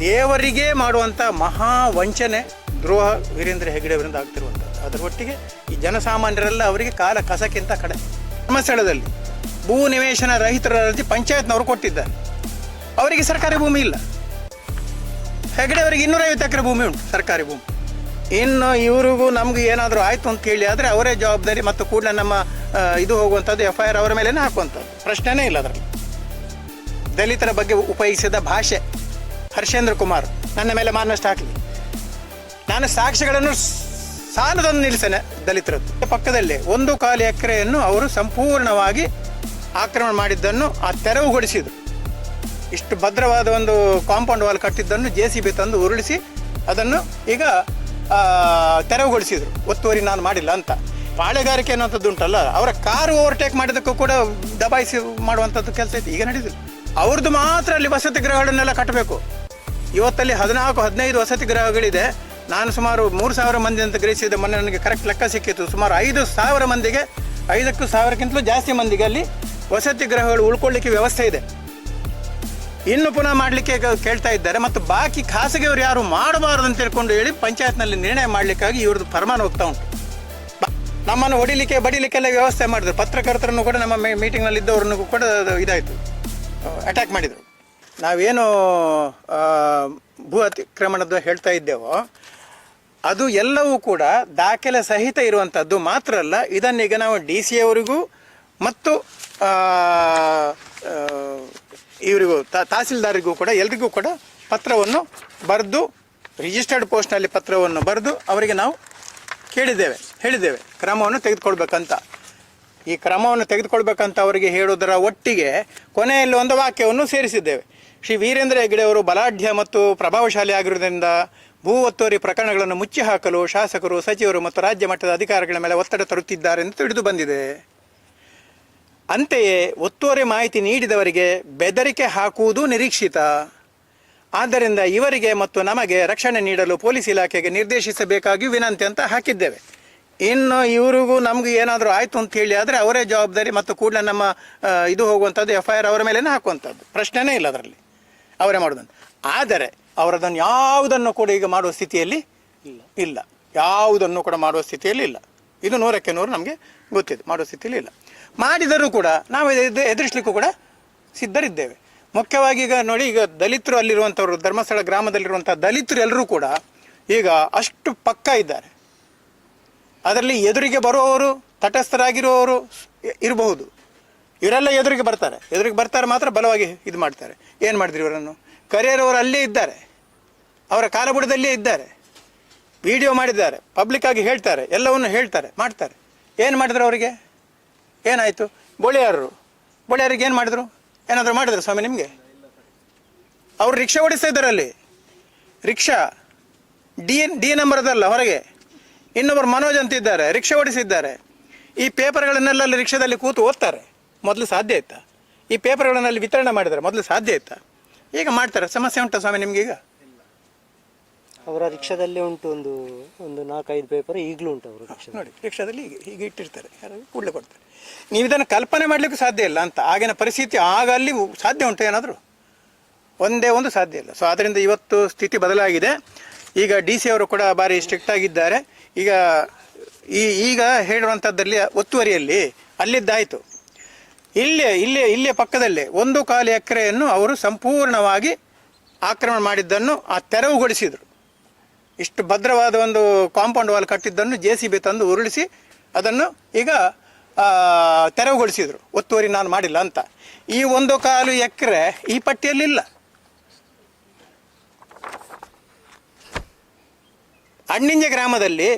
ದೇವರಿಗೆ ಮಾಡುವಂಥ ಮಹಾ ವಂಚನೆ ದ್ರೋಹ ವೀರೇಂದ್ರ ಹೆಗ್ಗಡೆ ಅವರಿಂದ ಆಗ್ತಿರುವಂಥದ್ದು. ಅದರ ಒಟ್ಟಿಗೆ ಈ ಜನಸಾಮಾನ್ಯರೆಲ್ಲ ಅವರಿಗೆ ಕಾಲ ಕಸಕ್ಕಿಂತ ಕಡೆ ಧರ್ಮಸ್ಥಳದಲ್ಲಿ ಭೂ ನಿವೇಶನ ರಹಿತರ ಅರ್ಜಿ ಪಂಚಾಯತ್ನವರು ಕೊಟ್ಟಿದ್ದಾರೆ. ಅವರಿಗೆ ಸರ್ಕಾರಿ ಭೂಮಿ ಇಲ್ಲ. ಹೆಗಡೆ ಅವರಿಗೆ ಇನ್ನೂರೈವತ್ತು ಎಕರೆ ಭೂಮಿ ಉಂಟು ಸರ್ಕಾರಿ ಭೂಮಿ. ಇನ್ನು ಇವ್ರಿಗೂ ನಮ್ಗೆ ಏನಾದರೂ ಆಯಿತು ಅಂತ ಹೇಳಿ ಆದರೆ ಅವರೇ ಜವಾಬ್ದಾರಿ ಮತ್ತು ಕೂಡಲೇ ನಮ್ಮ ಇದು ಹೋಗುವಂಥದ್ದು ಎಫ್ ಐ ಆರ್ ಅವರ ಮೇಲೇ ಹಾಕುವಂಥದ್ದು. ಪ್ರಶ್ನೆನೇ ಇಲ್ಲ ಅದರಲ್ಲಿ. ದಲಿತರ ಬಗ್ಗೆ ಉಪಯೋಗಿಸಿದ ಭಾಷೆ. ಹರ್ಷೇಂದ್ರ ಕುಮಾರ್, ನನ್ನ ಮೇಲೆ ಮಾನಷ್ಟು ಹಾಕಲಿ. ನಾನು ಸಾಕ್ಷಿಗಳನ್ನು ಸಾಲದನ್ನು ನಿಲ್ಲಿಸೇನೆ ದಲಿತರದ್ದು. ಪಕ್ಕದಲ್ಲಿ ಒಂದು ಕಾಲು ಎಕರೆಯನ್ನು ಅವರು ಸಂಪೂರ್ಣವಾಗಿ ಆಕ್ರಮಣ ಮಾಡಿದ್ದನ್ನು ಆ ತೆರವುಗೊಳಿಸಿದರು ಇಷ್ಟು ಭದ್ರವಾದ ಒಂದು ಕಾಂಪೌಂಡ್ ವಾಲ್ ಕಟ್ಟಿದ್ದನ್ನು ಜೆ ಸಿ ಬಿ ತಂದು ಉರುಳಿಸಿ ಅದನ್ನು ಈಗ ತೆರವುಗೊಳಿಸಿದ್ರು. ಒತ್ತುವರಿ ನಾನು ಮಾಡಿಲ್ಲ ಅಂತ. ಪಾಳೆಗಾರಿಕೆ ಅನ್ನೋಂಥದ್ದು ಉಂಟಲ್ಲ, ಅವರ ಕಾರು ಓವರ್ಟೇಕ್ ಮಾಡಿದ್ದಕ್ಕೂ ಕೂಡ ದಬಾಯಿಸಿ ಮಾಡುವಂಥದ್ದು ಕೆಲಸ ಐತಿ ಈಗ ನಡೆದಿಲ್ಲ ಅವ್ರದ್ದು ಮಾತ್ರ ಅಲ್ಲಿ ವಸತಿ ಗೃಹಗಳನ್ನೆಲ್ಲ ಕಟ್ಟಬೇಕು. ಇವತ್ತಲ್ಲಿ ಹದಿನಾಲ್ಕು, ಹದಿನೈದು ವಸತಿ ಗೃಹಗಳಿದೆ. ನಾನು ಸುಮಾರು ಮೂರು ಸಾವಿರ ಮಂದಿ ಅಂತ ಗ್ರಹಿಸಿದ ಮೊನ್ನೆ ನನಗೆ ಕರೆಕ್ಟ್ ಲೆಕ್ಕ ಸಿಕ್ಕಿತ್ತು. ಸುಮಾರು ಐದು ಸಾವಿರ ಮಂದಿಗೆ, ಐದಕ್ಕೂ ಸಾವಿರಕ್ಕಿಂತಲೂ ಜಾಸ್ತಿ ಮಂದಿಗೆ ಅಲ್ಲಿ ವಸತಿ ಗೃಹಗಳು ಉಳ್ಕೊಳ್ಳಿಕ್ಕೆ ವ್ಯವಸ್ಥೆ ಇದೆ. ಇನ್ನು ಪುನಃ ಮಾಡಲಿಕ್ಕೆ ಕೇಳ್ತಾ ಇದ್ದಾರೆ. ಮತ್ತು ಬಾಕಿ ಖಾಸಗಿಯವರು ಯಾರು ಮಾಡಬಾರದು ಅಂತ ತಿಳ್ಕೊಂಡು ಹೇಳಿ ಪಂಚಾಯತ್ನಲ್ಲಿ ನಿರ್ಣಯ ಮಾಡಲಿಕ್ಕಾಗಿ ಇವ್ರದ್ದು ಫರ್ಮಾನ ಹೋಗ್ತಾ ಉಂಟು. ನಮ್ಮನ್ನು ಹೊಡಿಲಿಕ್ಕೆ, ಬಡಿಲಿಕ್ಕೆಲ್ಲ ವ್ಯವಸ್ಥೆ ಮಾಡಿದ್ರು. ಪತ್ರಕರ್ತರನ್ನು ಕೂಡ ನಮ್ಮ ಮೀಟಿಂಗ್ನಲ್ಲಿ ಇದ್ದವ್ರನ್ನು ಕೂಡ ಇದಾಯಿತು. ಅಟ್ಯಾಕ್ ಮಾಡಿದರು. ನಾವೇನು ಭೂ ಅತಿಕ್ರಮಣದ ಹೇಳ್ತಾ ಇದ್ದೇವೋ, ಅದು ಎಲ್ಲವೂ ಕೂಡ ದಾಖಲೆ ಸಹಿತ ಇರುವಂಥದ್ದು ಮಾತ್ರ ಅಲ್ಲ, ಇದನ್ನೀಗ ನಾವು ಡಿ ಸಿ ಅವರಿಗೂ ಮತ್ತು ಇವರಿಗೂ ತಹಸೀಲ್ದಾರಿಗೂ ಕೂಡ, ಎಲ್ರಿಗೂ ಕೂಡ ಪತ್ರವನ್ನು ಬರೆದು ರಿಜಿಸ್ಟರ್ಡ್ ಪೋಸ್ಟ್ನಲ್ಲಿ ಪತ್ರವನ್ನು ಬರೆದು ಅವರಿಗೆ ನಾವು ಕೇಳಿದ್ದೇವೆ, ಹೇಳಿದ್ದೇವೆ. ಕ್ರಮವನ್ನು ತೆಗೆದುಕೊಳ್ಬೇಕಂತ. ಈ ಕ್ರಮವನ್ನು ತೆಗೆದುಕೊಳ್ಬೇಕಂತ ಅವರಿಗೆ ಹೇಳುವುದರ ಒಟ್ಟಿಗೆ ಕೊನೆಯಲ್ಲಿ ಒಂದು ವಾಕ್ಯವನ್ನು ಸೇರಿಸಿದ್ದೇವೆ. ಶ್ರೀ ವೀರೇಂದ್ರ ಹೆಗ್ಗಡೆ ಅವರು ಬಲಾಢ್ಯ ಮತ್ತು ಪ್ರಭಾವಶಾಲಿ ಆಗಿರುವುದರಿಂದ ಭೂ ಒತ್ತುವರಿ ಪ್ರಕರಣಗಳನ್ನು ಮುಚ್ಚಿ ಹಾಕಲು ಶಾಸಕರು, ಸಚಿವರು ಮತ್ತು ರಾಜ್ಯ ಮಟ್ಟದ ಅಧಿಕಾರಿಗಳ ಮೇಲೆ ಒತ್ತಡ ತರುತ್ತಿದ್ದಾರೆ ಎಂದು ತಿಳಿದು ಬಂದಿದೆ. ಅಂತೆಯೇ ಒತ್ತುವರಿ ಮಾಹಿತಿ ನೀಡಿದವರಿಗೆ ಬೆದರಿಕೆ ಹಾಕುವುದು ನಿರೀಕ್ಷಿತ. ಆದ್ದರಿಂದ ಇವರಿಗೆ ಮತ್ತು ನಮಗೆ ರಕ್ಷಣೆ ನೀಡಲು ಪೊಲೀಸ್ ಇಲಾಖೆಗೆ ನಿರ್ದೇಶಿಸಬೇಕಾಗಿ ವಿನಂತಿ ಅಂತ ಹಾಕಿದ್ದೇವೆ. ಇನ್ನು ಇವರಿಗೂ ನಮಗೂ ಏನಾದರೂ ಆಯಿತು ಅಂತ ಹೇಳಿ ಆದರೆ ಅವರೇ ಜವಾಬ್ದಾರಿ ಮತ್ತು ಕೂಡಲೇ ನಮ್ಮ ಇದು ಹೋಗುವಂಥದ್ದು ಎಫ್ ಐ ಆರ್ ಅವರ ಮೇಲೇ ಹಾಕುವಂಥದ್ದು. ಪ್ರಶ್ನೆನೇ ಇಲ್ಲ ಅದರಲ್ಲಿ. ಅವರೇ ಮಾಡೋದಂತ. ಆದರೆ ಅವರದನ್ನು ಯಾವುದನ್ನು ಕೂಡ ಈಗ ಮಾಡುವ ಸ್ಥಿತಿಯಲ್ಲಿ ಇಲ್ಲ. ಇಲ್ಲ. ಯಾವುದನ್ನು ಕೂಡ ಮಾಡುವ ಸ್ಥಿತಿಯಲ್ಲಿ ಇಲ್ಲ. ಇದು ನೂರಕ್ಕೆ ನೂರು ನಮಗೆ ಗೊತ್ತಿದೆ. ಮಾಡುವ ಸ್ಥಿತಿಯಲ್ಲಿ ಇಲ್ಲ. ಮಾಡಿದರೂ ಕೂಡ ನಾವು ಎದುರಿಸಲಿಕ್ಕೂ ಕೂಡ ಸಿದ್ಧರಿದ್ದೇವೆ. ಮುಖ್ಯವಾಗಿ ಈಗ ನೋಡಿ ಈಗ ದಲಿತರು ಅಲ್ಲಿರುವಂಥವ್ರು ಧರ್ಮಸ್ಥಳ ಗ್ರಾಮದಲ್ಲಿರುವಂಥ ದಲಿತರು ಎಲ್ಲರೂ ಕೂಡ ಈಗ ಅಷ್ಟು ಪಕ್ಕ ಇದ್ದಾರೆ. ಅದರಲ್ಲಿ ಎದುರಿಗೆ ಬರುವವರು ತಟಸ್ಥರಾಗಿರುವವರು ಇರಬಹುದು. ಇವರೆಲ್ಲ ಎದುರಿಗೆ ಬರ್ತಾರೆ. ಎದುರಿಗೆ ಬರ್ತಾರೆ ಮಾತ್ರ ಬಲವಾಗಿ ಇದು ಮಾಡ್ತಾರೆ. ಏನು ಮಾಡಿದ್ರಿ ಇವರನ್ನು? ಕರಿಯರವರು ಅಲ್ಲೇ ಇದ್ದಾರೆ. ಅವರ ಕಾಲಬುಡದಲ್ಲೇ ಇದ್ದಾರೆ. ವಿಡಿಯೋ ಮಾಡಿದ್ದಾರೆ. ಪಬ್ಲಿಕ್ ಆಗಿ ಹೇಳ್ತಾರೆ. ಎಲ್ಲವನ್ನು ಹೇಳ್ತಾರೆ. ಮಾಡ್ತಾರೆ. ಏನು ಮಾಡಿದ್ರು ಅವರಿಗೆ? ಏನಾಯಿತು? ಬೋಳಿಯಾರರು ಬೋಳಿಯಾರಿಗೆ ಏನು ಮಾಡಿದ್ರು? ಏನಾದರೂ ಮಾಡಿದ್ರು ಸ್ವಾಮಿ ನಿಮಗೆ? ಅವರು ರಿಕ್ಷಾ ಓಡಿಸ್ತಾ ಇದ್ದಾರೆ ಅಲ್ಲಿ ರಿಕ್ಷಾ ಡಿ ಡಿ ನಂಬರ್ ಅದಲ್ಲ ಹೊರಗೆ. ಇನ್ನೊಬ್ಬರು ಮನೋಜ್ ಅಂತಿದ್ದಾರೆ ರಿಕ್ಷಾ ಓಡಿಸಿದ್ದಾರೆ. ಈ ಪೇಪರ್ಗಳನ್ನೆಲ್ಲ ಅಲ್ಲಿ ರಿಕ್ಷಾದಲ್ಲಿ ಕೂತು ಓದ್ತಾರೆ. ಮೊದಲು ಸಾಧ್ಯ ಆಯ್ತಾ? ಈ ಪೇಪರ್ಗಳನ್ನಲ್ಲಿ ವಿತರಣೆ ಮಾಡಿದ್ದಾರೆ ಮೊದಲು ಸಾಧ್ಯ ಆಯ್ತಾ? ಈಗ ಮಾಡ್ತಾರೆ ಸಮಸ್ಯೆ ಉಂಟಾ ಸ್ವಾಮಿ ನಿಮ್ಗೆ ಈಗ? ಅವರ ರಿಕ್ಷಾದಲ್ಲಿ ಉಂಟು ಒಂದು ಒಂದು ನಾಲ್ಕೈದು ಪೇಪರ್ ಈಗಲೂ ಉಂಟು ಅವರು ನೋಡಿ ರಿಕ್ಷಾದಲ್ಲಿ ಹೀಗೆ ಹೀಗೆ ಇಟ್ಟಿರ್ತಾರೆ ಯಾರು ಕೂಡಲೇ ಕೊಡ್ತಾರೆ. ನೀವು ಇದನ್ನು ಕಲ್ಪನೆ ಮಾಡಲಿಕ್ಕೂ ಸಾಧ್ಯ ಇಲ್ಲ ಅಂತ ಆಗಿನ ಪರಿಸ್ಥಿತಿ ಆಗ ಅಲ್ಲಿ ಸಾಧ್ಯ ಉಂಟು ಏನಾದರೂ? ಒಂದೇ ಒಂದು ಸಾಧ್ಯ ಇಲ್ಲ. ಸೊ ಆದ್ದರಿಂದ ಇವತ್ತು ಸ್ಥಿತಿ ಬದಲಾಗಿದೆ. ಈಗ ಡಿ ಸಿ ಅವರು ಕೂಡ ಭಾರಿ ಸ್ಟ್ರಿಕ್ಟ್ ಆಗಿದ್ದಾರೆ. ಈಗ ಈ ಈಗ ಹೇಳುವಂಥದ್ದಲ್ಲಿ ಒತ್ತುವರಿಯಲ್ಲಿ ಅಲ್ಲಿದ್ದಾಯಿತು. ಇಲ್ಲೇ ಇಲ್ಲೇ ಇಲ್ಲೇ ಪಕ್ಕದಲ್ಲೇ ಒಂದು ಕಾಲು ಎಕರೆಯನ್ನು ಅವರು ಸಂಪೂರ್ಣವಾಗಿ ಆಕ್ರಮಣ ಮಾಡಿದ್ದನ್ನು ಆ ತೆರವುಗೊಳಿಸಿದರು. ಇಷ್ಟು ಭದ್ರವಾದ ಒಂದು ಕಾಂಪೌಂಡ್ ವಾಲ್ ಕಟ್ಟಿದ್ದನ್ನು ಜೆ ಸಿ ಬಿ ತಂದು ಉರುಳಿಸಿ ಅದನ್ನು ಈಗ ತೆರವುಗೊಳಿಸಿದರು. ಒತ್ತುವರಿ ನಾನು ಮಾಡಿಲ್ಲ ಅಂತ. ಈ ಒಂದು ಕಾಲು ಎಕರೆ ಈ ಪಟ್ಟಿಯಲ್ಲಿಲ್ಲ. ಅಣ್ಣಿಂಜ ಗ್ರಾಮದಲ್ಲಿ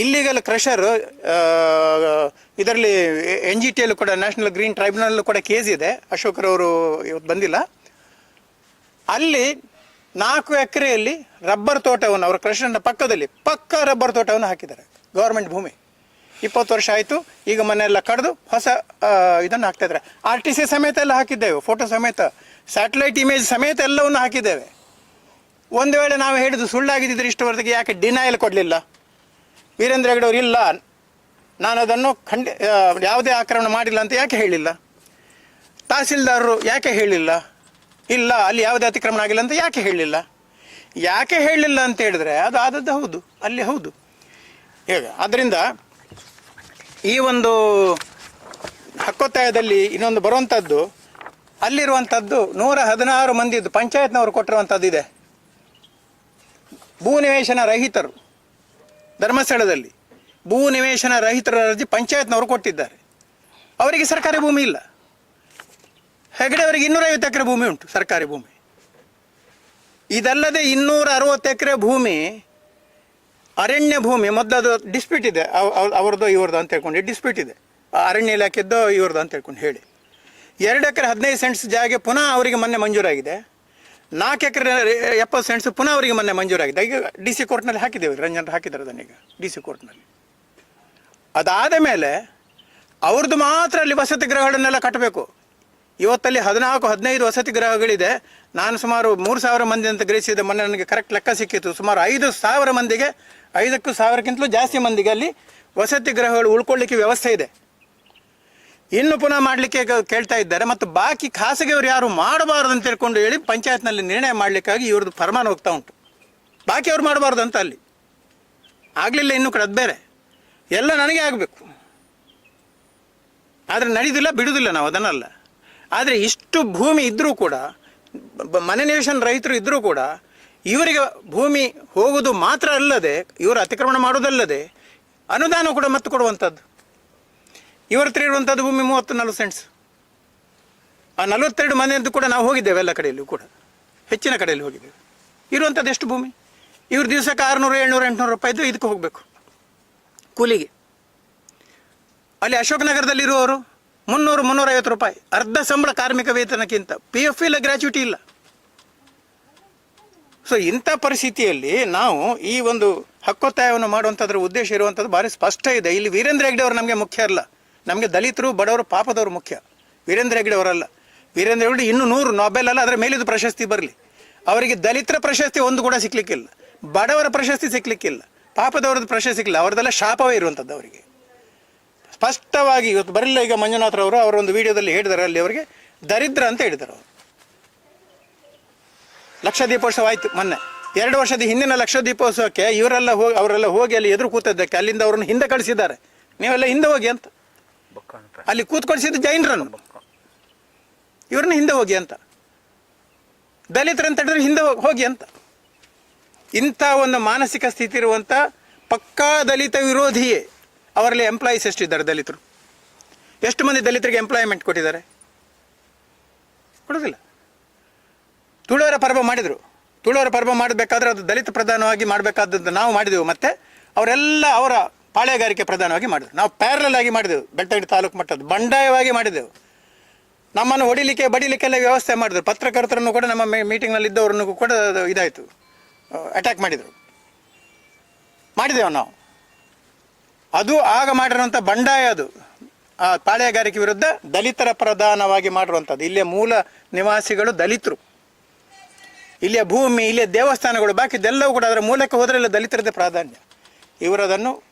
ಇಲ್ಲಿಗಲ್ ಕ್ರಷರ್ ಇದರಲ್ಲಿ ಎನ್ ಜಿ ಟಿಯಲ್ಲೂ ಕೂಡ ನ್ಯಾಷನಲ್ ಗ್ರೀನ್ ಟ್ರೈಬ್ಯುನಲ್ಲೂ ಕೂಡ ಕೇಸ್ ಇದೆ. ಅಶೋಕರವರು ಇವತ್ತು ಬಂದಿಲ್ಲ. ಅಲ್ಲಿ ನಾಲ್ಕು ಎಕರೆಯಲ್ಲಿ ರಬ್ಬರ್ ತೋಟವನ್ನು, ಅವರ ಕೃಷ್ಣನ ಪಕ್ಕದಲ್ಲಿ ಪಕ್ಕ ರಬ್ಬರ್ ತೋಟವನ್ನು ಹಾಕಿದ್ದಾರೆ ಗೌರ್ಮೆಂಟ್ ಭೂಮಿ. ಇಪ್ಪತ್ತು ವರ್ಷ ಆಯಿತು, ಈಗ ಮನೆಯೆಲ್ಲ ಕಡಿದು ಹೊಸ ಇದನ್ನು ಹಾಕ್ತಾ ಇದ್ದಾರೆ. ಆರ್ ಟಿ ಸಿ ಸಮೇತ ಎಲ್ಲ ಹಾಕಿದ್ದೇವೆ ಫೋಟೋ ಸಮೇತ ಸ್ಯಾಟಲೈಟ್ ಇಮೇಜ್ ಸಮೇತ ಎಲ್ಲವನ್ನು ಹಾಕಿದ್ದೇವೆ. ಒಂದು ವೇಳೆ ನಾವು ಹೇಳಿದ್ದು ಸುಳ್ಳಾಗಿದ್ದರೆ ಇಷ್ಟವರೆಗೆ ಯಾಕೆ ಡಿನಾಯಲ್ ಕೊಡಲಿಲ್ಲ? ವೀರೇಂದ್ರ ಹೆಗಡೆ ಅವರು ಇಲ್ಲ. ನಾನು ಅದನ್ನು ಖಂಡ ಯಾವುದೇ ಆಕ್ರಮಣ ಮಾಡಿಲ್ಲ ಅಂತ ಯಾಕೆ ಹೇಳಿಲ್ಲ? ತಹಸೀಲ್ದಾರರು ಯಾಕೆ ಹೇಳಿಲ್ಲ? ಇಲ್ಲ, ಅಲ್ಲಿ ಯಾವುದೇ ಅತಿಕ್ರಮಣ ಆಗಿಲ್ಲ ಅಂತ ಯಾಕೆ ಹೇಳಿಲ್ಲ? ಯಾಕೆ ಹೇಳಿಲ್ಲ ಅಂತ ಹೇಳಿದ್ರೆ ಅದು ಆದದ್ದು ಹೌದು, ಅಲ್ಲಿ ಹೌದು. ಹೇಗೆ ಆದ್ದರಿಂದ ಈ ಒಂದು ಹಕ್ಕೊತ್ತಾಯದಲ್ಲಿ ಇನ್ನೊಂದು ಬರುವಂಥದ್ದು, ಅಲ್ಲಿರುವಂಥದ್ದು ನೂರ ಹದಿನಾರು ಮಂದಿದ್ದು ಪಂಚಾಯತ್ನವರು ಕೊಟ್ಟಿರುವಂಥದ್ದು ಇದೆ ಭೂನಿವೇಶನ ರಹಿತರು. ಧರ್ಮಸ್ಥಳದಲ್ಲಿ ಭೂ ನಿವೇಶನ ರಹಿತರ ಅರ್ಜಿ ಪಂಚಾಯತ್ನವರು ಕೊಟ್ಟಿದ್ದಾರೆ. ಅವರಿಗೆ ಸರ್ಕಾರಿ ಭೂಮಿ ಇಲ್ಲ. ಹೆಗಡೆ ಅವರಿಗೆ ಇನ್ನೂರೈವತ್ತು ಎಕರೆ ಭೂಮಿ ಉಂಟು, ಸರ್ಕಾರಿ ಭೂಮಿ. ಇದಲ್ಲದೆ ಇನ್ನೂರ ಅರವತ್ತು ಎಕರೆ ಭೂಮಿ, ಅರಣ್ಯ ಭೂಮಿ ಮೊದಲದು ಡಿಸ್ಪ್ಯೂಟ್ ಇದೆ. ಅವ್- ಅವ್- ಅವ್ರದ್ದು ಇವ್ರದ್ದು ಅಂತ ಹೇಳ್ಕೊಂಡು ಡಿಸ್ಪ್ಯೂಟ್ ಇದೆ. ಅರಣ್ಯ ಇಲಾಖೆದ್ದು ಇವ್ರದ್ದು ಅಂತ ಹೇಳ್ಕೊಂಡು ಹೇಳಿ. ಎರಡು ಎಕರೆ ಹದಿನೈದು ಸೆಂಟ್ಸ್ ಜಾಗೆ ಪುನಃ ಅವರಿಗೆ ಮೊನ್ನೆ ಮಂಜೂರಾಗಿದೆ. ನಾಲ್ಕು ಎಕರೆ ಎಪ್ಪತ್ತು ಸೆಂಟ್ಸ್ ಪುನಃ ಅವರಿಗೆ ಮೊನ್ನೆ ಮಂಜೂರಾಗಿದೆ. ಈಗ ಡಿ ಸಿ ಕೋರ್ಟ್ನಲ್ಲಿ ಹಾಕಿದ್ದೇವೆ ರಂಜನ್ ಹಾಕಿದ್ದಾರೆ ಅದನ್ನೀಗ ಡಿ ಸಿ ಕೋರ್ಟ್ನಲ್ಲಿ ಅದಾದ ಮೇಲೆ ಅವ್ರದ್ದು ಮಾತ್ರ ಅಲ್ಲಿ ವಸತಿ ಗೃಹಗಳನ್ನೆಲ್ಲ ಕಟ್ಟಬೇಕು. ಇವತ್ತಲ್ಲಿ ಹದಿನಾಲ್ಕು, ಹದಿನೈದು ವಸತಿ ಗೃಹಗಳಿದೆ. ನಾನು ಸುಮಾರು ಮೂರು ಸಾವಿರ ಮಂದಿ ಅಂತ ಗ್ರಹಿಸಿದ. ಮೊನ್ನೆ ನನಗೆ ಕರೆಕ್ಟ್ ಲೆಕ್ಕ ಸಿಕ್ಕಿತ್ತು. ಸುಮಾರು ಐದು ಸಾವಿರ ಮಂದಿಗೆ, ಐದಕ್ಕೂ ಸಾವಿರಕ್ಕಿಂತಲೂ ಜಾಸ್ತಿ ಮಂದಿಗೆ ಅಲ್ಲಿ ವಸತಿ ಗೃಹಗಳು ಉಳ್ಕೊಳ್ಳಿಕ್ಕೆ ವ್ಯವಸ್ಥೆ ಇದೆ. ಇನ್ನು ಪುನಃ ಮಾಡಲಿಕ್ಕೆ ಕೇಳ್ತಾ ಇದ್ದಾರೆ. ಮತ್ತು ಬಾಕಿ ಖಾಸಗಿಯವರು ಯಾರು ಮಾಡಬಾರದು ಅಂತ ತಿಳ್ಕೊಂಡು ಹೇಳಿ ಪಂಚಾಯತ್ನಲ್ಲಿ ನಿರ್ಣಯ ಮಾಡಲಿಕ್ಕಾಗಿ ಇವ್ರದ್ದು ಫರ್ಮಾನ ಹೋಗ್ತಾ ಉಂಟು. ಬಾಕಿ ಅವ್ರು ಮಾಡಬಾರ್ದು ಅಂತ ಅಲ್ಲಿ. ಆಗಲಿಲ್ಲ ಇನ್ನು ಕಡೆ ಬೇರೆ. ಎಲ್ಲ ನನಗೆ ಆಗಬೇಕು. ಆದರೆ ನಡೀದಿಲ್ಲ ಬಿಡುವುದಿಲ್ಲ ನಾವು ಅದನ್ನಲ್ಲ. ಆದರೆ ಇಷ್ಟು ಭೂಮಿ ಇದ್ದರೂ ಕೂಡ ಮನೆ ನಿವೇಶನ ರೈತರು ಇದ್ದರೂ ಕೂಡ, ಇವರಿಗೆ ಭೂಮಿ ಹೋಗುವುದು ಮಾತ್ರ ಅಲ್ಲದೆ, ಇವರು ಅತಿಕ್ರಮಣ ಮಾಡೋದಲ್ಲದೆ, ಅನುದಾನ ಕೂಡ ಮತ್ತೆ ಕೊಡುವಂಥದ್ದು ಇವರ ಹತ್ರ ಇರುವಂಥದ್ದು ಭೂಮಿ ಮೂವತ್ತು ನಲ್ವತ್ತು ಸೆಂಟ್ಸ್ ಆ ನಲವತ್ತೆರಡು ಮನೆಯದ್ದು ಕೂಡ ನಾವು ಹೋಗಿದ್ದೇವೆ ಎಲ್ಲ ಕಡೆಯಲ್ಲೂ ಕೂಡ. ಹೆಚ್ಚಿನ ಕಡೆಯಲ್ಲಿ ಹೋಗಿದ್ದೇವೆ. ಇರುವಂಥದ್ದು ಎಷ್ಟು ಭೂಮಿ? ಇವ್ರ ದಿವಸಕ್ಕೆ ಆರುನೂರು, ಏಳ್ನೂರು, ಎಂಟುನೂರು ರೂಪಾಯಿದ್ದು ಇದಕ್ಕೆ ಹೋಗಬೇಕು. ಕೂಲಿಗೆ. ಅಲ್ಲಿ ಅಶೋಕನಗರದಲ್ಲಿ ಇರುವವರು ಮುನ್ನೂರು, ಮುನ್ನೂರೈವತ್ತು ರೂಪಾಯಿ. ಅರ್ಧ ಸಂಬಳ ಕಾರ್ಮಿಕ ವೇತನಕ್ಕಿಂತ. ಪಿ ಎಫ್ ಇಲ್ಲ ಗ್ರ್ಯಾಚ್ಯುಟಿ ಇಲ್ಲ. ಸೊ ಇಂಥ ಪರಿಸ್ಥಿತಿಯಲ್ಲಿ ನಾವು ಈ ಒಂದು ಹಕ್ಕೊತ್ತಾಯವನ್ನು ಮಾಡುವಂಥದ್ರ ಉದ್ದೇಶ ಇರುವಂಥದ್ದು ಭಾರಿ ಸ್ಪಷ್ಟ ಇದೆ. ಇಲ್ಲಿ ವೀರೇಂದ್ರ ಹೆಗ್ಡೆ ಅವರು ನಮಗೆ ಮುಖ್ಯ ಅಲ್ಲ. ನಮಗೆ ದಲಿತರು ಬಡವರು ಪಾಪದವರು ಮುಖ್ಯ. ವೀರೇಂದ್ರ ಹೆಗ್ಡೆ ಅವರಲ್ಲ. ವೀರೇಂದ್ರ ಹೆಗ್ಡೆ ಇನ್ನೂ ನೂರು ನೊಬೆಲ್ ಅಲ್ಲ ಅದರ ಮೇಲಿದ್ದು ಪ್ರಶಸ್ತಿ ಬರಲಿ. ಅವರಿಗೆ ದಲಿತರ ಪ್ರಶಸ್ತಿ ಒಂದು ಕೂಡ ಸಿಕ್ಕಲಿಕ್ಕಿಲ್ಲ ಬಡವರ ಪ್ರಶಸ್ತಿ ಸಿಕ್ಕಲಿಕ್ಕಿಲ್ಲ ಪಾಪದವರದ್ದು ಪ್ರಶಸ್ತಿ ಸಿಕ್ಕಿಲ್ಲ ಅವರದೆಲ್ಲ ಶಾಪವೇ ಇರುವಂಥದ್ದು ಅವರಿಗೆ. ಸ್ಪಷ್ಟವಾಗಿ ಇವತ್ತು ಬರಲಿಲ್ಲ ಈಗ ಮಂಜುನಾಥ್ರವರು ಅವರು ಒಂದು ವಿಡಿಯೋದಲ್ಲಿ ಹೇಳಿದ್ದಾರೆ ಅಲ್ಲಿ ಅವರಿಗೆ, ದರಿದ್ರ ಅಂತ ಹೇಳಿದ್ದಾರೆ ಅವರು. ಲಕ್ಷ ದೀಪೋತ್ಸವ ಆಯಿತು ಮೊನ್ನೆ. ಎರಡು ವರ್ಷದ ಹಿಂದಿನ ಲಕ್ಷ ದೀಪೋತ್ಸವಕ್ಕೆ ಇವರೆಲ್ಲ ಹೋಗಿ, ಅವರೆಲ್ಲ ಹೋಗಿ ಅಲ್ಲಿ ಎದುರು ಕೂತದ್ದಕ್ಕೆ, ಅಲ್ಲಿಂದ ಅವ್ರನ್ನ ಹಿಂದೆ ಕಳಿಸಿದ್ದಾರೆ. ನೀವೆಲ್ಲ ಹಿಂದೆ ಹೋಗಿ ಅಂತ. ಅಲ್ಲಿ ಕೂತ್ಕೊಳಿಸಿದ್ದು ಜೈನರನ್ನು. ಇವ್ರನ್ನ ಹಿಂದೆ ಹೋಗಿ ಅಂತ. ದಲಿತರನ್ನು ಅಂತ ಹೇಳಿದ್ರೆ ಹಿಂದೆ ಹೋಗ್- ಹೋಗಿ ಅಂತ. ಇಂಥ ಒಂದು ಮಾನಸಿಕ ಸ್ಥಿತಿ ಇರುವಂಥ ಪಕ್ಕಾ ದಲಿತ ವಿರೋಧಿಯೇ ಅವರಲ್ಲಿ ಎಂಪ್ಲಾಯೀಸ್ ಎಷ್ಟಿದ್ದಾರೆ ದಲಿತರು? ಎಷ್ಟು ಮಂದಿ ದಲಿತರಿಗೆ ಎಂಪ್ಲಾಯ್ಮೆಂಟ್ ಕೊಟ್ಟಿದ್ದಾರೆ? ಕೊಡೋದಿಲ್ಲ. ತುಳುವರ ಪರ್ವ ಮಾಡಿದರು. ತುಳುವರ ಪರ್ವ ಮಾಡಬೇಕಾದ್ರೆ ಅದು ದಲಿತ ಪ್ರಧಾನವಾಗಿ ಮಾಡಬೇಕಾದದ್ದು ನಾವು ಮಾಡಿದೆವು. ಮತ್ತೆ ಅವರೆಲ್ಲ ಅವರ ಪಾಳೆಗಾರಿಕೆ ಪ್ರಧಾನವಾಗಿ ಮಾಡಿದೆವು ನಾವು ಪ್ಯಾರಲಲ್ ಆಗಿ ಮಾಡಿದೆವು. ಬೆಳ್ತಂಗಡಿ ತಾಲೂಕು ಮಟ್ಟದ ಬಂಡಾಯವಾಗಿ ಮಾಡಿದೆವು. ನಮ್ಮನ್ನು ಹೊಡಿಲಿಕ್ಕೆ, ಬಡಿಲಿಕ್ಕೆಲ್ಲ ವ್ಯವಸ್ಥೆ ಮಾಡಿದ್ರು. ಪತ್ರಕರ್ತರನ್ನು ಕೂಡ ನಮ್ಮ ಮೀಟಿಂಗ್ನಲ್ಲಿ ಇದ್ದವರನ್ನು ಕೂಡ ಇದಾಯಿತು. ಅಟ್ಯಾಕ್ ಮಾಡಿದರು. ಮಾಡಿದೆವು ನಾವು. ಅದು ಆಗ ಮಾಡಿರುವಂಥ ಬಂಡಾಯ ಅದು. ಆ ಪಾಳೆಯಗಾರಿಕೆ ವಿರುದ್ಧ ದಲಿತರ ಪ್ರಧಾನವಾಗಿ ಮಾಡಿರುವಂಥದ್ದು. ಇಲ್ಲಿಯ ಮೂಲ ನಿವಾಸಿಗಳು ದಲಿತರು. ಇಲ್ಲಿಯ ಭೂಮಿ ಇಲ್ಲಿಯ ದೇವಸ್ಥಾನಗಳು ಬಾಕಿದೆಲ್ಲವೂ ಕೂಡ ಅದರ ಮೂಲಕ್ಕೆ ಹೋದರೆ ಇಲ್ಲ ದಲಿತರದ್ದೇ ಪ್ರಾಧಾನ್ಯ. ಇವರದನ್ನು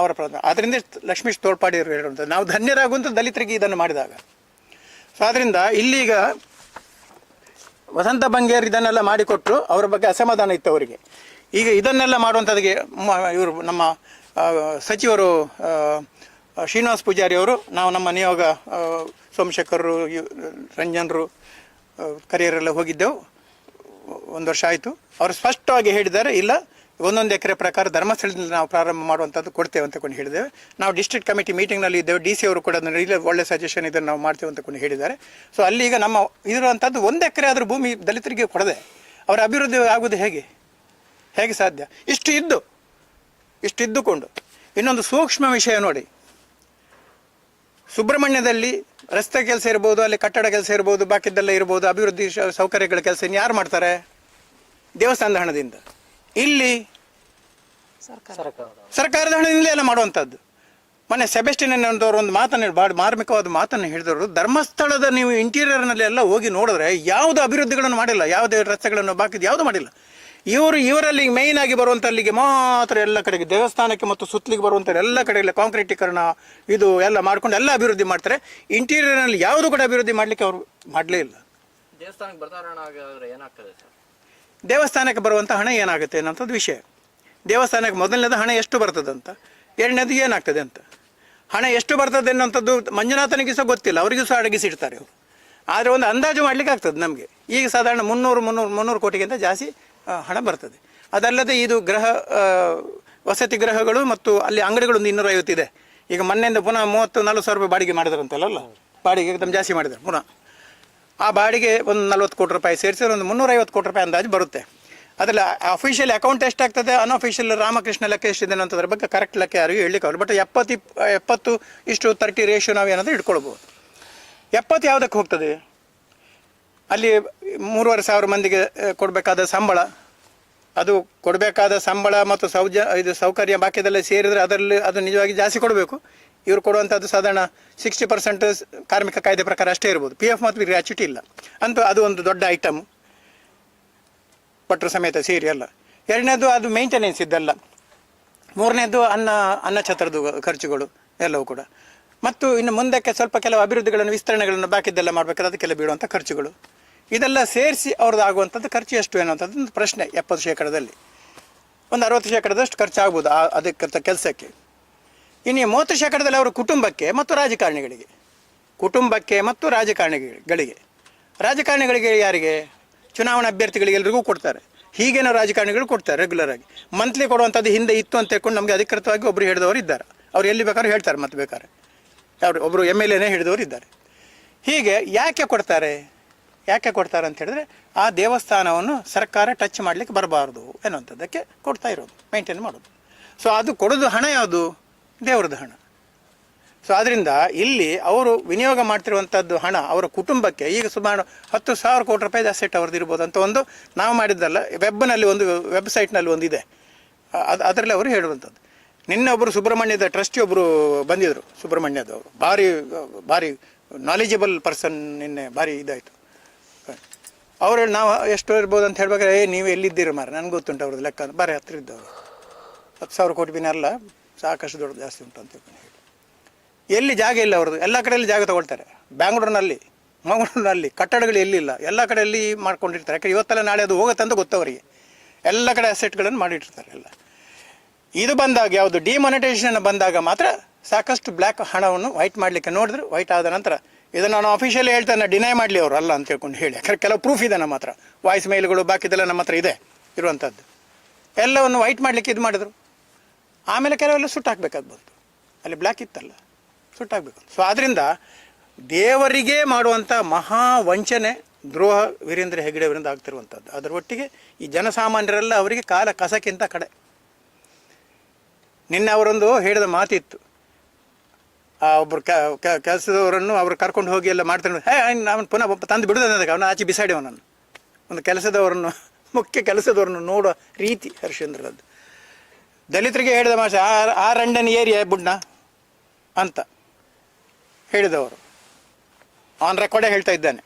ಅವರ ಪ್ರಾರ್ಥನೆ ಆದ್ದರಿಂದ ಲಕ್ಷ್ಮೀಶ್ ತೋಳ್ಪಾಡಿ ಹೇಳುವಂಥದ್ದು ನಾವು ಧನ್ಯರಾಗುವಂಥ ದಲಿತರಿಗೆ ಇದನ್ನು ಮಾಡಿದಾಗ. ಸೊ ಆದ್ದರಿಂದ ಇಲ್ಲೀಗ ವಸಂತ ಬಂಗೇರ್ ಇದನ್ನೆಲ್ಲ ಮಾಡಿಕೊಟ್ಟರು ಅವರ ಬಗ್ಗೆ ಅಸಮಾಧಾನ ಇತ್ತು ಅವರಿಗೆ. ಈಗ ಇದನ್ನೆಲ್ಲ ಮಾಡುವಂಥದ್ದಿಗೆ ಇವರು ನಮ್ಮ ಸಚಿವರು ಶ್ರೀನಿವಾಸ್ ಪೂಜಾರಿ ಅವರು, ನಾವು ನಮ್ಮ ನಿಯೋಗ ಸೋಮಶೇಖರರು ರಂಜನ್ರು ಕರಿಯರೆಲ್ಲ ಹೋಗಿದ್ದೆವು. ಒಂದು ವರ್ಷ ಆಯಿತು. ಅವರು ಸ್ಪಷ್ಟವಾಗಿ ಹೇಳಿದ್ದಾರೆ, ಇಲ್ಲ ಒಂದೊಂದು ಎಕರೆ ಪ್ರಕಾರ ಧರ್ಮಸ್ಥಳದಿಂದ ನಾವು ಪ್ರಾರಂಭ ಮಾಡುವಂಥದ್ದು ಕೊಡ್ತೇವೆ ಅಂತ ಕೊಂಡು ಹೇಳಿದ್ದೇವೆ. ನಾವು ಡಿಸ್ಟ್ರಿಕ್ಟ್ ಕಮಿಟಿ ಮೀಟಿಂಗ್ನಲ್ಲಿ ಇದ್ದೇವೆ. ಡಿ ಸಿ ಅವರು ಕೂಡ ಅದನ್ನು ಒಳ್ಳೆ ಸಜೆಷನ್ ಇದನ್ನು ನಾವು ಮಾಡ್ತೇವೆ ಅಂತ ಕೊಂಡು ಹೇಳಿದ್ದಾರೆ. ಸೊ ಅಲ್ಲಿ ಈಗ ನಮ್ಮ ಇರುವಂಥದ್ದು ಒಂದು ಎಕರೆ ಆದರೂ ಭೂಮಿ ದಲಿತರಿಗೆ ಕೊಡದೆ ಅವರ ಅಭಿವೃದ್ಧಿ ಆಗುವುದು ಹೇಗೆ? ಹೇಗೆ ಸಾಧ್ಯ? ಇಷ್ಟು ಇದ್ದು, ಇಷ್ಟು ಇದ್ದುಕೊಂಡು ಇನ್ನೊಂದು ಸೂಕ್ಷ್ಮ ವಿಷಯ ನೋಡಿ. ಸುಬ್ರಹ್ಮಣ್ಯದಲ್ಲಿ ರಸ್ತೆ ಕೆಲಸ ಇರ್ಬೋದು, ಅಲ್ಲಿ ಕಟ್ಟಡ ಕೆಲಸ ಇರ್ಬೋದು, ಬಾಕಿದ್ದೆಲ್ಲ ಇರ್ಬೋದು, ಅಭಿವೃದ್ಧಿ ಸೌಕರ್ಯಗಳ ಕೆಲಸ ಯಾರು ಮಾಡ್ತಾರೆ? ದೇವಸ್ಥಾನದ ಹಣದಿಂದ. ಇಲ್ಲಿ ಸರ್ಕಾರ. ಸರ್ಕಾರದ ಹಣದಿಂದಲೇ ಎಲ್ಲ ಮಾಡುವಂಥದ್ದು. ಮೊನ್ನೆ ಸೆಬೆಸ್ಟಿನ್ ಅನ್ನೋಂಥವ್ರು ಒಂದು ಮಾತನ್ನು ಹೇಳಿ ಭಾಳ ಮಾರ್ಮಿಕವಾದ ಮಾತನ್ನು ಹೇಳಿದವರು ಧರ್ಮಸ್ಥಳದ ನೀವು ಇಂಟೀರಿಯರ್ನಲ್ಲಿ ಎಲ್ಲ ಹೋಗಿ ನೋಡಿದ್ರೆ ಯಾವುದು ಅಭಿವೃದ್ಧಿಗಳನ್ನು ಮಾಡಿಲ್ಲ ಯಾವುದೇ ರಸ್ತೆಗಳನ್ನು ಬಾಕಿದ್ದು ಯಾವುದು ಮಾಡಿಲ್ಲ. ಇವರು ಇವರಲ್ಲಿ ಮೇಯ್ನ್ ಆಗಿ ಬರುವಂಥ ಅಲ್ಲಿಗೆ ಮಾತ್ರ ಎಲ್ಲ ಕಡೆಗೆ ದೇವಸ್ಥಾನಕ್ಕೆ ಮತ್ತು ಸುತ್ತಲಿಗೆ ಬರುವಂಥ ಎಲ್ಲ ಕಡೆಯಲ್ಲಿ ಕಾಂಕ್ರೀಟೀಕರಣ ಇದು ಎಲ್ಲ ಮಾಡ್ಕೊಂಡು ಎಲ್ಲ ಅಭಿವೃದ್ಧಿ ಮಾಡ್ತಾರೆ. ಇಂಟೀರಿಯರ್ನಲ್ಲಿ ಯಾವುದು ಕೂಡ ಅಭಿವೃದ್ಧಿ ಮಾಡಲಿಕ್ಕೆ ಅವರು ಮಾಡಲೇ ಇಲ್ಲ. ದೇವಸ್ಥಾನಕ್ಕೆ ಬರ್ತಾರೆ ಏನಾಗ್ತದೆ ಸರ್? ದೇವಸ್ಥಾನಕ್ಕೆ ಬರುವಂಥ ಹಣ ಏನಾಗುತ್ತೆ ಅನ್ನೋಂಥದ್ದು ವಿಷಯ. ದೇವಸ್ಥಾನಕ್ಕೆ ಮೊದಲನೇದು ಹಣ ಎಷ್ಟು ಬರ್ತದೆ ಅಂತ ಎರಡನೇದು ಏನಾಗ್ತದೆ ಅಂತ. ಹಣ ಎಷ್ಟು ಬರ್ತದೆ ಅನ್ನೋಂಥದ್ದು ಮಂಜುನಾಥನಿಗೆ ಸಹ ಗೊತ್ತಿಲ್ಲ, ಅವರಿಗೂ ಸಹ ಅಡಗಿಸಿಡ್ತಾರೆ ಅವರು. ಆದರೆ ಒಂದು ಅಂದಾಜು ಮಾಡಲಿಕ್ಕೆ ಆಗ್ತದೆ ನಮಗೆ. ಈಗ ಸಾಧಾರಣ ಮುನ್ನೂರು ಮುನ್ನೂರು ಮುನ್ನೂರು ಕೋಟಿಗಿಂತ ಜಾಸ್ತಿ ಹಣ ಬರ್ತದೆ. ಅದಲ್ಲದೆ ಇದು ಗ್ರಹ ವಸತಿ ಗ್ರಹಗಳು ಮತ್ತು ಅಲ್ಲಿ ಅಂಗಡಿಗಳು ಒಂದು ಇನ್ನೂರೈವತ್ತಿದೆ ಈಗ ಮೊನ್ನೆಯಿಂದ ಪುನಃ ಮೂವತ್ತು ನಲ್ವತ್ತು ಸಾವಿರ ರೂಪಾಯಿ ಬಾಡಿಗೆ ಮಾಡಿದ್ರಂತಲ್ಲ ಬಾಡಿಗೆ ಜಾಸ್ತಿ ಮಾಡಿದ್ದಾರೆ, ಪುನಃ. ಆ ಬಾಡಿಗೆ ಒಂದು ನಲ್ವತ್ತು ಕೋಟಿ ರೂಪಾಯಿ ಸೇರಿಸಿದ್ರೆ ಒಂದು ಮುನ್ನೂರೈವತ್ತು ಕೋಟಿ ರೂಪಾಯಿ ಅಂದಾಜು ಬರುತ್ತೆ. ಅದರಲ್ಲಿ ಅಫಿಷಿಯಲ್ ಅಕೌಂಟ್ ಎಷ್ಟಾಗ್ತದೆ? ಅನ್ಅಫಿಷಿಯಲ್ ರಾಮಕೃಷ್ಣ ಲೆಕ್ಕ ಎಷ್ಟಿದೆ ಅನ್ನೋದ್ರ ಬಗ್ಗೆ ಕರೆಕ್ಟ್ ಲೆಕ್ಕ ಯಾರಿಗೂ ಹೇಳಲಿಕ್ಕೆ ಆಗಲ್ಲ. ಬಟ್ ಎಪ್ಪತ್ತು ಎಪ್ಪತ್ತು ಇಷ್ಟು ತರ್ಟಿ ರೇಷಿಯೋ ನಾವು ಏನಾದರೂ ಇಟ್ಕೊಳ್ಬೋದು. ಎಪ್ಪತ್ತು ಯಾವುದಕ್ಕೆ ಹೋಗ್ತದೆ? ಅಲ್ಲಿ ಮೂರುವರೆ ಸಾವಿರ ಮಂದಿಗೆ ಕೊಡಬೇಕಾದ ಸಂಬಳ. ಅದು ಕೊಡಬೇಕಾದ ಸಂಬಳ ಮತ್ತು ಸೌಜ, ಇದು ಸೌಕರ್ಯ ಬಾಕಿದೆಲ್ಲ ಸೇರಿದರೆ ಅದರಲ್ಲಿ ಅದು ನಿಜವಾಗಿ ಜಾಸ್ತಿ ಕೊಡಬೇಕು. ಇವರು ಕೊಡುವಂಥದ್ದು ಸಾಧಾರಣ ಸಿಕ್ಸ್ಟಿ ಪರ್ಸೆಂಟ್ ಕಾರ್ಮಿಕ ಕಾಯ್ದೆ ಪ್ರಕಾರ ಅಷ್ಟೇ ಇರ್ಬೋದು. ಪಿ ಎಫ್ ಮತ್ತು ಗ್ರ್ಯಾಚ್ಯುಟಿ ಇಲ್ಲ. ಅಂತ ಅದು ಒಂದು ದೊಡ್ಡ ಐಟಮ್ ಭಟ್ರು ಸಮೇತ ಸೇರಿ ಅಲ್ಲ. ಎರಡನೇದು ಅದು ಮೇಂಟೆನೆನ್ಸ್ ಇದ್ದಲ್ಲ. ಮೂರನೇದು ಅನ್ನ ಅನ್ನ ಛತ್ರದ ಖರ್ಚುಗಳು ಎಲ್ಲವೂ ಕೂಡ. ಮತ್ತು ಇನ್ನು ಮುಂದಕ್ಕೆ ಸ್ವಲ್ಪ ಕೆಲವು ಅಭಿವೃದ್ಧಿಗಳನ್ನು, ವಿಸ್ತರಣೆಗಳನ್ನು ಬಾಕಿದ್ದೆಲ್ಲ ಮಾಡಬೇಕಾದ್ರೆ ಅದಕ್ಕೆಲ್ಲ ಬೀಳುವಂಥ ಖರ್ಚುಗಳು. ಇದೆಲ್ಲ ಸೇರಿಸಿ ಅವ್ರದ್ದು ಆಗುವಂಥದ್ದು ಖರ್ಚು ಎಷ್ಟು ಅನ್ನೋಂಥದ್ದು ಪ್ರಶ್ನೆ ಎಪ್ಪತ್ತು ಶೇಕಡದಲ್ಲಿ. ಒಂದು ಅರವತ್ತು ಶೇಕಡದಷ್ಟು ಖರ್ಚಾಗ್ಬೋದು ಆ, ಅದಕ್ಕೆ ಕೆಲಸಕ್ಕೆ. ಇನ್ನು ಮೂವತ್ತು ಶೇಕಡದಲ್ಲಿ ಅವರ ಕುಟುಂಬಕ್ಕೆ ಮತ್ತು ರಾಜಕಾರಣಿಗಳಿಗೆ. ಕುಟುಂಬಕ್ಕೆ ಮತ್ತು ರಾಜಕಾರಣಿಗಳಿಗೆ. ರಾಜಕಾರಣಿಗಳಿಗೆ ಯಾರಿಗೆ? ಚುನಾವಣಾ ಅಭ್ಯರ್ಥಿಗಳಿಗೆ ಎಲ್ರಿಗೂ ಕೊಡ್ತಾರೆ. ಹೀಗೇನೋ ರಾಜಕಾರಣಿಗಳು ಕೊಡ್ತಾರೆ ರೆಗ್ಯುಲರ್ ಆಗಿ. ಮಂತ್ಲಿ ಕೊಡುವಂಥದ್ದು ಹಿಂದೆ ಇತ್ತು ಅಂತ ಹೇಳ್ಕೊಂಡು ನಮಗೆ ಅಧಿಕೃತವಾಗಿ ಒಬ್ಬರು ಹೇಳಿದವರು ಇದ್ದಾರೆ. ಅವ್ರು ಎಲ್ಲಿ ಬೇಕಾದ್ರೂ ಹೇಳ್ತಾರೆ ಮತ್ತೆ ಬೇಕಾದ್ರೆ. ಅವರು ಒಬ್ಬರು ಎಂ ಎಲ್ ಎನೇ ಇದ್ದಾರೆ. ಹೀಗೆ ಯಾಕೆ ಕೊಡ್ತಾರೆ? ಯಾಕೆ ಕೊಡ್ತಾರೆ ಅಂತ ಹೇಳಿದ್ರೆ ಆ ದೇವಸ್ಥಾನವನ್ನು ಸರ್ಕಾರ ಟಚ್ ಮಾಡಲಿಕ್ಕೆ ಬರಬಾರ್ದು ಅನ್ನುವಂಥದ್ದಕ್ಕೆ ಕೊಡ್ತಾ ಇರೋದು ಮೇಂಟೈನ್ ಮಾಡೋದು. ಸೊ ಅದು ಕೊಡೋದು ಹಣ ಯಾವುದು? ದೇವ್ರದ್ದು ಹಣ. ಸೊ ಆದ್ದರಿಂದ ಇಲ್ಲಿ ಅವರು ವಿನಿಯೋಗ ಮಾಡ್ತಿರುವಂಥದ್ದು ಹಣ ಅವರ ಕುಟುಂಬಕ್ಕೆ, ಈಗ ಸುಮಾರು ಹತ್ತು ಸಾವಿರ ಕೋಟಿ ರೂಪಾಯಿ ಅಸೆಟ್ ಅವ್ರದ್ದು ಇರ್ಬೋದು ಅಂತ ಒಂದು ನಾವು ಮಾಡಿದ್ದಲ್ಲ ವೆಬ್ನಲ್ಲಿ ಒಂದು ವೆಬ್ಸೈಟ್ನಲ್ಲಿ ಒಂದು ಇದೆ. ಅದು, ಅದರಲ್ಲಿ ಅವರು ಹೇಳುವಂಥದ್ದು ನಿನ್ನೆ ಒಬ್ಬರು ಸುಬ್ರಹ್ಮಣ್ಯದ ಟ್ರಸ್ಟಿ ಒಬ್ಬರು ಬಂದಿದ್ದರು ಸುಬ್ರಹ್ಮಣ್ಯದವರು ಭಾರಿ ಭಾರಿ ನಾಲೆಜಬಲ್ ಪರ್ಸನ್ ನಿನ್ನೆ, ಭಾರಿ ಇದಾಯಿತು. ಅವರು ನಾವು ಎಷ್ಟು ಇರ್ಬೋದು ಅಂತ ಹೇಳ್ಬೇಕಾದ್ರೆ, ಏ, ನೀವು ಎಲ್ಲಿದ್ದೀರಿ ಮಾರ ನನಗೆ ಗೊತ್ತುಂಟು ಅವ್ರದ್ದು ಲೆಕ್ಕ ಬಾರಿ ಹತ್ತಿರ ಇದ್ದವರು. ಹತ್ತು ಸಾವಿರ ಕೋಟಿ ಬಿನ ಅಲ್ಲ ಸಾಕಷ್ಟು ದೊಡ್ಡ ಜಾಸ್ತಿ ಉಂಟು ಅಂತ ಹೇಳಿ ಎಲ್ಲಿ ಜಾಗ ಇಲ್ಲ ಅವ್ರದ್ದು. ಎಲ್ಲ ಕಡೆಯಲ್ಲಿ ಜಾಗ ತಗೊಳ್ತಾರೆ. ಬ್ಯಾಂಗ್ಳೂರಿನಲ್ಲಿ, ಮಂಗಳೂರಿನಲ್ಲಿ, ಕಟ್ಟಡಗಳು ಎಲ್ಲಿಲ್ಲ ಎಲ್ಲ ಕಡೆಯಲ್ಲಿ ಮಾಡ್ಕೊಂಡಿರ್ತಾರೆ. ಯಾಕಂದ್ರೆ ಇವತ್ತೆಲ್ಲ ನಾಳೆ ಅದು ಹೋಗುತ್ತೆ ಅಂತ ಗೊತ್ತವರಿಗೆ ಎಲ್ಲ ಕಡೆ ಅಸೆಟ್ಗಳನ್ನು ಮಾಡಿಟ್ಟಿರ್ತಾರೆ ಎಲ್ಲ. ಇದು ಬಂದಾಗ ಯಾವುದು? ಡಿಮಾನಿಟೈಸೇಷನ್ ಬಂದಾಗ ಮಾತ್ರ ಸಾಕಷ್ಟು ಬ್ಲ್ಯಾಕ್ ಹಣವನ್ನು ವೈಟ್ ಮಾಡಲಿಕ್ಕೆ ನೋಡಿದ್ರು. ವೈಟ್ ಆದ ನಂತರ ಇದನ್ನು ನಾನು ಅಫಿಷಿಯಲಿ ಹೇಳ್ತಾನೆ ಡಿನೈ ಮಾಡಲಿ ಅವರು. ಅಲ್ಲ ಅಂತ ಹೇಳ್ಕೊಂಡು ಹೇಳಿ. ಯಾಕಂದರೆ ಕೆಲವು ಪ್ರೂಫ್ ಇದೆ ನಮ್ಮ ಹತ್ರ. ವಾಯ್ಸ್ ಮೇಲ್ಗಳು ಬಾಕಿದೆಲ್ಲ ನಮ್ಮ ಹತ್ರ ಇದೆ ಇರುವಂಥದ್ದು ಎಲ್ಲವನ್ನು ವೈಟ್ ಮಾಡಲಿಕ್ಕೆ ಇದು ಮಾಡಿದ್ರು. ಆಮೇಲೆ ಕೆಲವೆಲ್ಲ ಸುಟ್ಟಾಕ್ಬೇಕಾದ್ ಬಂತು. ಅಲ್ಲಿ ಬ್ಲ್ಯಾಕ್ ಇತ್ತಲ್ಲ ಸುಟ್ಟಾಕಬೇಕು ಸೊ ಆದ್ದರಿಂದ ದೇವರಿಗೆ ಮಾಡುವಂಥ ಮಹಾ ವಂಚನೆ ದ್ರೋಹ ವೀರೇಂದ್ರ ಹೆಗ್ಗಡೆ ಅವರಿಂದ ಆಗ್ತಿರುವಂಥದ್ದು ಅದರ ಒಟ್ಟಿಗೆ ಈ ಜನಸಾಮಾನ್ಯರೆಲ್ಲ ಅವರಿಗೆ ಕಾಲ ಕಸಕ್ಕಿಂತ ಕಡೆ. ನಿನ್ನೆ ಅವರೊಂದು ಹೇಳಿದ ಮಾತಿತ್ತು. ಆ ಒಬ್ಬರು ಕೆಲಸದವರನ್ನು ಅವರು ಕರ್ಕೊಂಡು ಹೋಗಿ ಎಲ್ಲ ಮಾಡ್ತಾರೆ ಹೇ ನಾನು ಪುನಃ ತಂದು ಬಿಡುದ ಅವನು ಆಚೆ ಬಿಸಾಡಿ ಅವನನ್ನು ಒಂದು ಕೆಲಸದವರನ್ನು, ಮುಖ್ಯ ಕೆಲಸದವರನ್ನು ನೋಡೋ ರೀತಿ ಹರ್ಷೇಂದ್ರದ್ದು ದಲಿತರಿಗೆ ಹೇಳಿದ ಮಾಷೆ ಆ ಆ ರಂಡನ್ ಏರಿಯಾ ಬುಡ್ನ? ಅಂತ ಹೇಳಿದವರು. ಆನ್ ರೆಕಾರ್ಡೇ ಹೇಳ್ತಾ ಇದ್ದಾನೆ.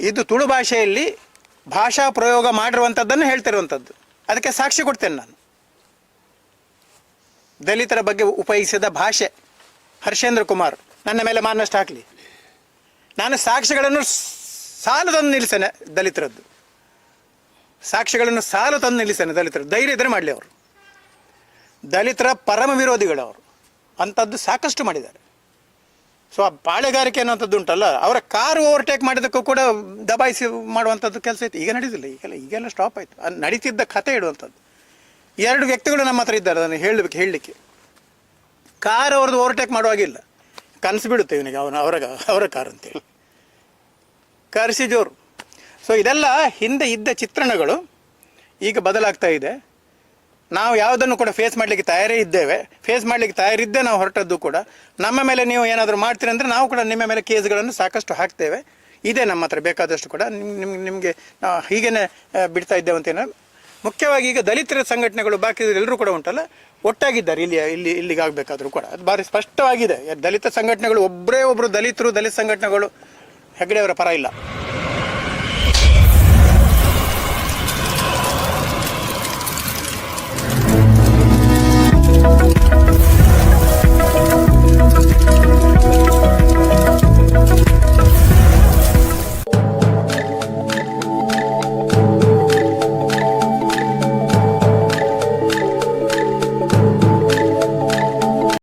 ಇದು ತುಳು ಭಾಷೆಯಲ್ಲಿ ಭಾಷಾ ಪ್ರಯೋಗ ಮಾಡಿರುವಂಥದ್ದನ್ನು ಹೇಳ್ತಿರುವಂಥದ್ದು ಅದಕ್ಕೆ ಸಾಕ್ಷಿ ಕೊಡ್ತೇನೆ ನಾನು. ದಲಿತರ ಬಗ್ಗೆ ಉಪಯೋಗಿಸಿದ ಭಾಷೆ, ಹರ್ಷೇಂದ್ರ ಕುಮಾರ್, ನನ್ನ ಮೇಲೆ ಮಾನಷ್ಟು ಹಾಕಲಿ. ನಾನು ಸಾಕ್ಷಿಗಳನ್ನು ಸಾಲದೊಂದು ನಿಲ್ಲಿಸ್ತೇನೆ ದಲಿತರದ್ದು. ಸಾಕ್ಷಿಗಳನ್ನು ಸಾಲು ತಂದು ನಿಲ್ಲಿಸ್ತಾನೆ ದಲಿತರು. ಧೈರ್ಯ ಇದ್ರೆ ಮಾಡಲಿ ಅವರು. ದಲಿತರ ಪರಮ ವಿರೋಧಿಗಳು ಅವರು ಅಂಥದ್ದು ಸಾಕಷ್ಟು ಮಾಡಿದ್ದಾರೆ. ಸೊ, ಆ ಪಾಳೆಗಾರಿಕೆ ಅನ್ನೋಂಥದ್ದು ಉಂಟಲ್ಲ, ಅವರ ಕಾರು ಓವರ್ಟೇಕ್ ಮಾಡಿದ್ದಕ್ಕೂ ಕೂಡ ದಬಾಯಿಸಿ ಮಾಡುವಂಥದ್ದು ಕೆಲಸ ಇತ್ತು. ಈಗ ನಡೀತಿಲ್ಲ ಈಗೆಲ್ಲ ಈಗೆಲ್ಲ ಸ್ಟಾಪ್ ಆಯಿತು. ಅದು ನಡೀತಿದ್ದ ಕಥೆ ಇಡುವಂಥದ್ದು. ಎರಡು ವ್ಯಕ್ತಿಗಳು ನಮ್ಮ ಹತ್ರ ಇದ್ದಾರೆ, ಅದನ್ನು ಹೇಳಬೇಕು ಹೇಳಲಿಕ್ಕೆ. ಕಾರ್ ಅವ್ರದ್ದು ಓವರ್ಟೇಕ್ ಮಾಡುವಾಗಿಲ್ಲ ಕನಸು ಬಿಡುತ್ತೆ ಇವನಿಗೆ, ಅವನು, ಅವರ ಅವರ ಕಾರ್ ಅಂತೇಳಿ. ಕರೆಸಿ ಜೋರು ಸೊ ಇದೆಲ್ಲ ಹಿಂದೆ ಇದ್ದ ಚಿತ್ರಣಗಳು ಈಗ ಬದಲಾಗ್ತಾ ಇದೆ. ನಾವು ಯಾವುದನ್ನು ಕೂಡ ಫೇಸ್ ಮಾಡಲಿಕ್ಕೆ ತಯಾರೇ ಇದ್ದೇವೆ. ಫೇಸ್ ಮಾಡಲಿಕ್ಕೆ ತಯಾರಿದ್ದೇ ನಾವು ಹೊರಟದ್ದು ಕೂಡ ನಮ್ಮ ಮೇಲೆ ನೀವು ಏನಾದರೂ ಮಾಡ್ತೀರಿ ಅಂದರೆ ನಾವು ಕೂಡ ನಿಮ್ಮ ಮೇಲೆ ಕೇಸ್ಗಳನ್ನು ಸಾಕಷ್ಟು ಹಾಕ್ತೇವೆ. ಇದೆ ನಮ್ಮ ಹತ್ರ ಬೇಕಾದಷ್ಟು ಕೂಡ. ನಿಮ್ ನಿಮ್ಗೆ ಹೀಗೇನೆ ಬಿಡ್ತಾ ಇದ್ದೇವೆ ಅಂತೇನೋ ಮುಖ್ಯವಾಗಿ ಈಗ ದಲಿತರ ಸಂಘಟನೆಗಳು ಬಾಕಿ ಎಲ್ಲರೂ ಕೂಡ ಉಂಟಲ್ಲ, ಒಟ್ಟಾಗಿದ್ದಾರೆ ಇಲ್ಲಿ ಇಲ್ಲಿ, ಇಲ್ಲಿಗೆ ಆಗಬೇಕಾದ್ರೂ ಕೂಡ. ಅದು ಭಾರಿ ಸ್ಪಷ್ಟವಾಗಿದೆ. ದಲಿತ ಸಂಘಟನೆಗಳು ಒಬ್ಬರೇ ಒಬ್ಬರು ದಲಿತರು, ದಲಿತ ಸಂಘಟನೆಗಳು ಹೆಗ್ಡೆಯವರ ಪರ ಇಲ್ಲ.